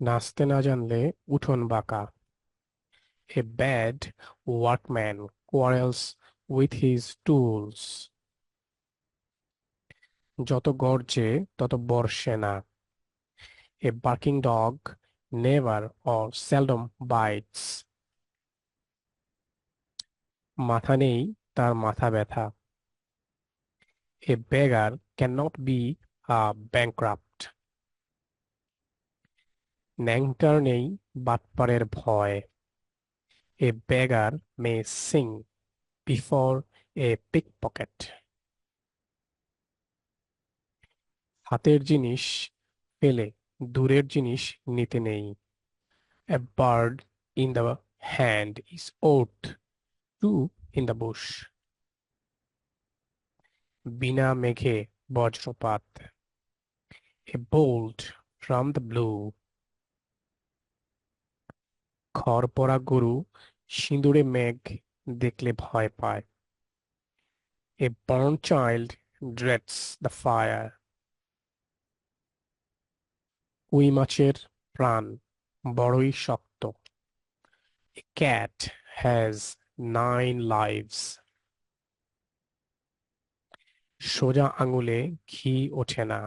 নাচতে না জানলে উঠোন বাঁকা। A bad workman quarrels with his tools যত গর্জে, তত বর্ষে না। A barking dog never or seldom bites মাথা নেই, তার মাথা ব্যথা। A beggar can not be a bankrupt ন্যাংটার নেই বাটপারের ভয় A beggar may sing before a pickpocket. হাতের জিনিস ফেলে দূরের জিনিস নিতে নেই A bird in the hand is owed to in the bush. বিনা মেঘে বজ্রপাত A bolt from the blue. খড় পরা গরু সিঁদুরে মেঘ দেখলে ভয় পায়। A burnt child dreads the fire we মাছের প্রাণ বড়ই শক্ত। A cat has nine lives সোজা আঙুলে ঘি ওঠে না।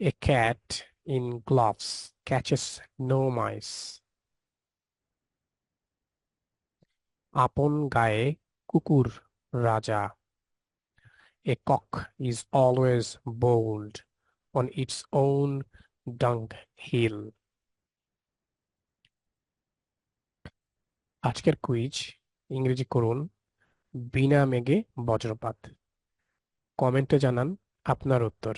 A cat in gloves catches no mice আপন গায়ে কুকুর রাজা। A cock is always bold on its own dung hill. আজকের কুইজ ইংরেজি করুন বিনা মেঘে বজ্রপাত। কমেন্টে জানান আপনার উত্তর।